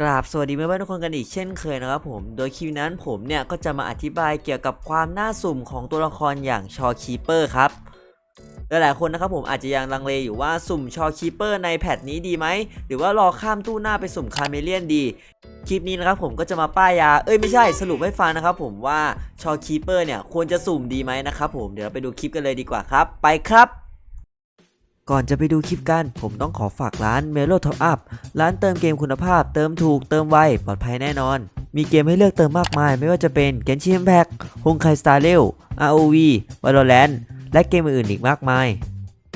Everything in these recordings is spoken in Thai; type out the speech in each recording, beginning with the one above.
กราบสวัสดีเพื่อนๆทุกคนกันอีกเช่นเคยนะครับผม โดยคลิปนั้นผมเนี่ยก็จะมาอธิบายเกี่ยวกับความน่าสุ่มของตัวละครอย่างชอคีเปอร์ครับ หลายๆคนนะครับผมอาจจะยังลังเลอยู่ว่าสุ่มชอคีเปอร์ในแพทนี้ดีไหม หรือว่ารอข้ามตู้หน้าไปสุ่มคาเมเลียนดี คลิปนี้นะครับผมก็จะมาป้ายยา เอ้ยไม่ใช่สรุปให้ฟังนะครับผมว่าชอคีเปอร์เนี่ยควรจะสุ่มดีไหมนะครับผม เดี๋ยวเราไปดูคลิปกันเลยดีกว่าครับ ไปครับ ก่อนจะไปดูคลิปกัน ผมต้องขอฝากร้าน m e l o Top Up ร้านเติมเกมคุณภาพ เติมถูก เติมไว ปลอดภัยแน่นอน มีเกมให้เลือกเติมมากมาย ไม่ว่าจะเป็น Genshin Impact h o n k a i Star Rail ROV Valorant และเกมอื่นๆอีกมากมาย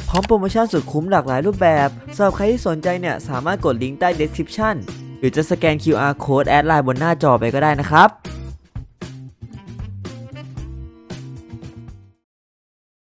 พร้อมโปรโมชั่นสุดคุ้มหลากหลายรูปแบบสำหรับใครที่สนใจเนี่ยสามารถกดลิงก์ใต้ description หรือจะสแกน QR code แอดไลน์บนหน้าจอไปก็ได้นะครับ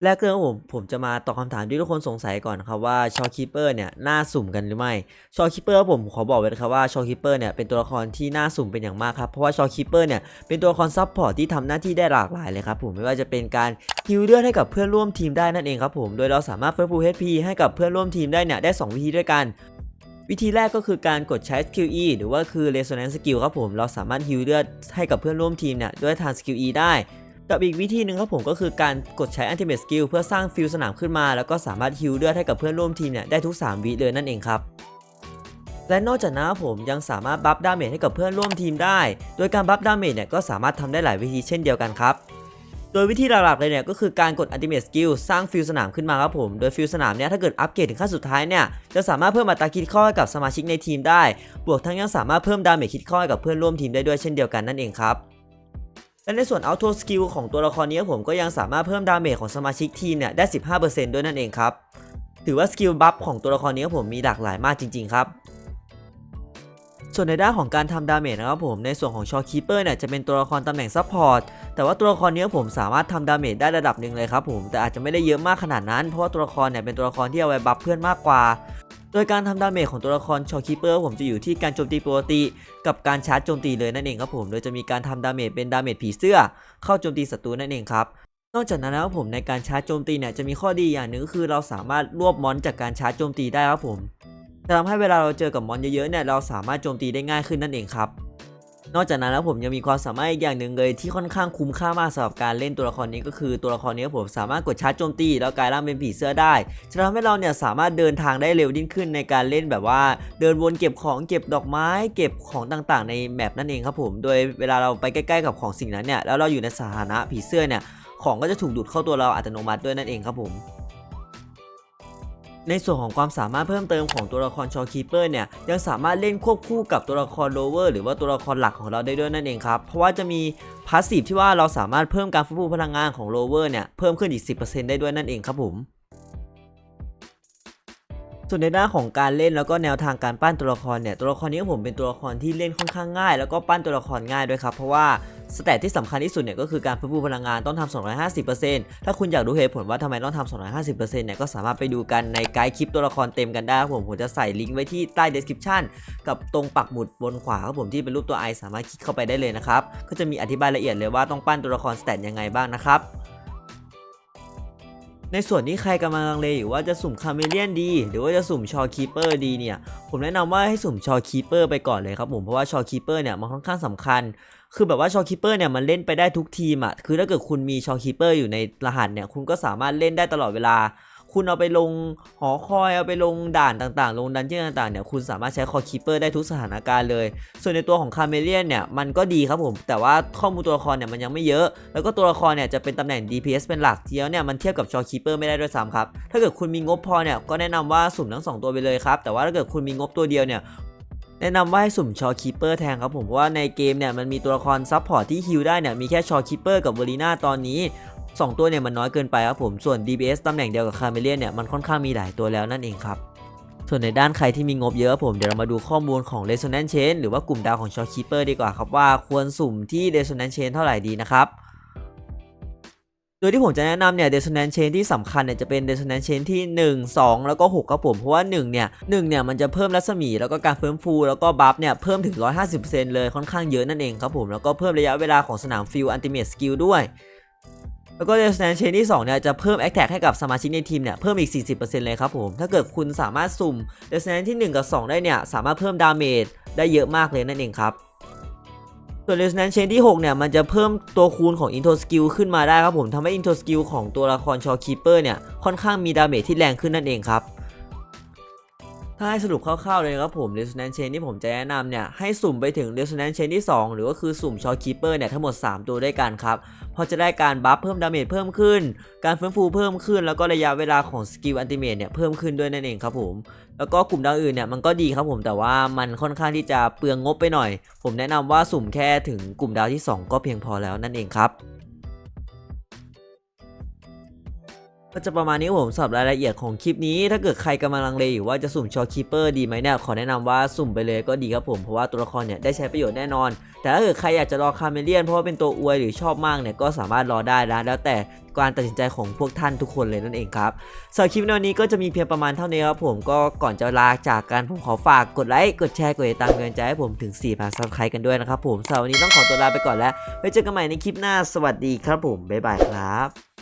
แรกเรื่องผมผมจะมาตอบคำถามที่ทุกคนสงสัยก่อนครับว่าชอคีเปอร์เนี่ยน่าสุ่มกันหรือไม่ชอคีเปอร์ผมขอบอกไว้นะครับว่าชอคีเปอร์เนี่ยเป็นตัวละครที่น่าสุ่มเป็นอย่างมากครับเพราะว่าชอคีเปอร์เนี่ยเป็นตัวละครซับพอร์ตที่ทำหน้าที่ได้หลากหลายเลยครับผมไม่ว่าจะเป็นการฮิวเลือดให้กับเพื่อนร่วมทีมได้นั่นเองครับผมโดยเราสามารถเฟิร์สฟูเฮดพีให้กับเพื่อนร่วมทีมได้เนี่ยได้ 2 วิธีด้วยกันวิธีแรกก็คือการกดใช้ skill E หรือว่าคือ resonance skill ครับผมเราสามารถฮิวเลือดให้กับเพื่อนร่วมทีมเนี่ยด้วยทาง SQE ได้ กับอีกวิธีหนึ่งครับผมก็คือการกดใช้ Ultimate Skill เพื่อสร้างฟิลสนามขึ้นมา แล้วก็สามารถฮิลเลือดให้กับเพื่อนร่วมทีมเนี่ยได้ทุก 3 วิเลยนั่นเองครับ และนอกจากนั้นผมยังสามารถบัฟดาเมจให้กับเพื่อนร่วมทีมได้ โดยการบัฟดาเมจเนี่ยก็สามารถทำได้หลายวิธีเช่นเดียวกันครับโดยวิธีหลักๆเลยเนี่ยก็คือการกด Ultimate Skill สร้างฟิลสนามขึ้นมาครับผม โดยฟิลสนามเนี่ยถ้าเกิดอัปเกรดถึงขั้นสุดท้ายเนี่ยจะสามารถเพิ่มอัตราคิดข้อให้กับสมาชิกในทีมได้ บวกทั้งยังสามารถเพิ่มดาเมจคิดข้อให้กับเพื่อนร่วมทีมได้ด้วยเช่นเดียวกันนั่นเองครับ และในส่วน Auto Skill ของตัวละครนี้ผมก็ยังสามารถเพิ่มดาเมจของสมาชิกทีมเนี่ยได้ 15%ด้วยนั่นเองครับ ถือว่าสกิลบัฟของตัวละครนี้ผมมีหลากหลายมากจริง ๆ ครับส่วนในด้านของการทำดาเมจนะครับผมในส่วนของชอคีเปอร์เนี่ยจะเป็นตัวละครตำแหน่งซัพพอร์ตแต่ว่าตัวละครนี้ผมสามารถทำดาเมจได้ระดับหนึ่งเลยครับผมแต่อาจจะไม่ได้เยอะมากขนาดนั้น เพราะว่าตัวละครเนี่ยเป็นตัวละครที่เอาไว้บัฟเพื่อนมากกว่า ดยการทำดาเมจของตัวละครชอคีเปอร์ผมจะอยู่ที่การโจมตีปกติ กับการชาร์จโจมตีเลยนั่นเองครับผม โดยจะมีการทำดาเมจเป็นดาเมจผีเสื้อ เข้าโจมตีศัตรูนั่นเองครับนอกจากนั้นแล้วผมในการชาร์จโจมตีเนี่ยจะมีข้อดีอย่างหนึ่งคือเราสามารถรวบมอนจากการชาร์จโจมตีได้ครับผมจะทำให้เวลาเราเจอกับมอนเยอะๆเนี่ยเราสามารถโจมตีได้ง่ายขึ้นนั่นเองครับ นอกจากนั้นแล้วผมยังมีความสามารถอีกอย่างหนึ่งเลยที่ค่อนข้างคุ้มค่ามากสำหรับการเล่นตัวละครนี้ก็คือตัวละครนี้ผมสามารถกดชาร์จโจมตีแล้วกลายร่างเป็นผีเสื้อได้จะทำให้เราเนี่ยสามารถเดินทางได้เร็วยิ่งขึ้นในการเล่นแบบว่า เดินวนเก็บของเก็บดอกไม้ เก็บของต่างๆ ในแมปนั่นเองครับผมโดยเวลาเราไปใกล้ๆกับของสิ่งนั้นเนี่ยแล้วเราอยู่ในสถานะผีเสื้อเนี่ยของก็จะถูกดูดเข้าตัวเราอัตโนมัติด้วยนั่นเองครับผม ในส่วนของความสามารถเพิ่มเติมของตัวละครชอคีเปอร์เนี่ยยังสามารถเล่นควบคู่กับตัวละครโลเวอร์หรือว่าตัวละครหลักของเราได้ด้วยนั่นเองครับ เพราะว่าจะมีพาสซีฟที่ว่าเราสามารถเพิ่มการฟื้นฟูพลังงานของโลเวอร์เนี่ยเพิ่มขึ้นอีก 10%ได้ด้วยนั่นเองครับผมส่วนในด้านของการเล่นแล้วก็แนวทางการปั้นตัวละครเนี่ยตัวละครนี้ผมเป็นตัวละครที่เล่นค่อนข้างง่าย แล้วก็ปั้นตัวละครง่ายด้วยครับ เพราะว่า สเตตที่สำคัญที่สุดเนี่ยก็คือการฟื้นฟูพลังงานต้องทำ250%ถ้าคุณอยากรู้เหตุผลว่าทำไมต้องทำ250%เนี่ยก็สามารถไปดูกันในไกด์คลิปตัวละครเต็มกันได้ครับผมผมจะใส่ลิงก์ไว้ที่ใต้ description กับตรงปักหมุดบนขวาครับผมที่เป็นรูปตัวไอสามารถคลิกเข้าไปได้เลยนะครับก็จะมีอธิบายละเอียดเลยว่าต้องปั้นตัวละครสเตตยังไงบ้างนะครับในส่วนที่ใครกำลังลังเลอยู่ว่าจะสุ่มคาเมเลียนดี หรือว่าจะสุ่มชอคีเปอร์ดีเนี่ย ผมแนะนำว่าให้สุ่มชอคีเปอร์ไปก่อนเลยครับผม เพราะว่าชอคีเปอร์เนี่ยมันค่อนข้างสำคัญ คือแบบว่าชอคีเปอร์เนี่ยมันเล่นไปได้ทุกทีมอะคือถ้าเกิดคุณมีชอคีเปอร์อยู่ในรหัสเนี่ยคุณก็สามารถเล่นได้ตลอดเวลา คุณเอาไปลงหอคอยเอาไปลงด่านต่างๆ ลงดันเจี้ยนต่างๆเนี่ยคุณสามารถใช้คอคีเปอร์ได้ทุกสถานการณ์เลย ส่วนในตัวของคาเมเลียนเนี่ยมันก็ดีครับผม แต่ว่าข้อมูลตัวละครเนี่ยมันยังไม่เยอะ แล้วก็ตัวละครเนี่ยจะเป็นตำแหน่ง DPS เป็นหลักเทียวเนี่ยมันเทียบกับชอคีเปอร์ไม่ได้ด้วยซ้ำครับ ถ้าเกิดคุณมีงบพอเนี่ยก็แนะนำว่าสุ่มทั้งสองตัวไปเลยครับ แต่ว่าถ้าเกิดคุณมีงบตัวเดียวเนี่ย แนะนำว่าให้สุ่มชอคีเปอร์แทนครับผมเพราะว่าในเกมเนี่ยมันมีตัวละครซับพอร์ตที่ฮิลได้เนี่ยมีแค่ชอคีเปอร์กับเวลีน่าตอนนี้ 2 ตัวเนี่ยมันน้อยเกินไปครับผมส่วน DBS ตำแหน่งเดียวกับคาเมเลียนเนี่ยมันค่อนข้างมีหลายตัวแล้วนั่นเองครับส่วนในด้านใครที่มีงบเยอะผมเดี๋ยวเรามาดูข้อมูลของ Resonance Chain หรือว่ากลุ่มดาวของ Short Keeper ดีกว่าครับว่าควรสุ่มที่ Resonance Chain เท่าไหร่ดีนะครับ โดยที่ผมจะแนะนำเนี่ย Resonance Chain ที่สำคัญเนี่ยจะเป็น Resonance Chain ที่ 1 2 แล้วก็ 6 ครับผม เพราะว่า 1 เนี่ย1เนี่ยมันจะเพิ่มรัศมี แล้วก็การเฟิร์มฟู แล้วก็บัฟเนี่ยเพิ่มถึง 150%เลยค่อนข้างเยอะนั่นเองครับผม แล้วก็เพิ่มระยะเวลาของสนามฟิลอันติเม e สกิลด้วย แล้วก็ Resonance Chain ที่2เนี่ยจะเพิ่ม Attack ให้กับสมาชิกในทีมเนี่ยเพิ่มอีก 40%เลยครับผม ถ้าเกิดคุณสามารถสุ่ม Resonance ที่ 1 กับ 2 ได้เนี่ยสามารถเพิ่มดาเมจได้เยอะมากเลยนั่นเองครับ ส่วน Resonance Chain ที่ 6 เนี่ย มันจะเพิ่มตัวคูณของ Into Skill ขึ้นมาได้ครับผมทำให้ Into Skill ของตัวละครชอคีเปอร์เนี่ย ค่อนข้างมีดาเมจที่แรงขึ้นนั่นเองครับ ถ้าให้สรุปคร่าวๆเลยนะครับผม Resonance Chain ที่ผมจะแนะนำเนี่ยให้สุ่มไปถึง Resonance Chain ที่ 2 หรือก็คือสุ่ม Shaw Keeper เนี่ยทั้งหมด 3 ตัวด้วยกันครับพราะจะได้การบัฟเพิ่มดาเมจเพิ่มขึ้น การฟื้นฟูเพิ่มขึ้น แล้วก็ระยะเวลาของสกิลอันติเมตเนี่ยเพิ่มขึ้นด้วยนั่นเองครับผม แล้วก็กลุ่มดาวอื่นเนี่ยมันก็ดีครับผมแต่ว่ามันค่อนข้างที่จะเปลืองงบไปหน่อย ผมแนะนำว่าสุ่มแค่ถึงกลุ่มดาวที่ 2 ก็เพียงพอแล้วนั่นเองครับ ก็จะประมาณนี้ครับผมสำหรับรายละเอียดของคลิปนี้ ถ้าเกิดใครกำลังเลอยู่ว่าจะสุ่มชอคีเปอร์ดีไหมเนี่ยขอแนะนำว่าสุ่มไปเลยก็ดีครับผมเพราะว่าตัวละครเนี่ยได้ใช้ประโยชน์แน่นอน แต่ถ้าเกิดใครอยากจะรอคาเมเลียนเพราะว่าเป็นตัวอวยหรือชอบมากเนี่ยก็สามารถรอได้นะแล้วแต่การตัดสินใจของพวกท่านทุกคนเลยนั่นเองครับสำหรับคลิปในวันนี้ก็จะมีเพียงประมาณเท่านี้ครับผมก็ก่อนจะลาจากกันผมขอฝากกดไลค์กดแชร์กดติดตามกำลังใจให้ผมถึง4 0 0 0ซับสไครต์กันด้วยนะครับผมสำหรับวันนี้ต้องขอตัวลาไปก่อนแล้วไว้เจอกันใหม่ในคลิปหน้าสวัสดีครับผมบ๊ายบายครับ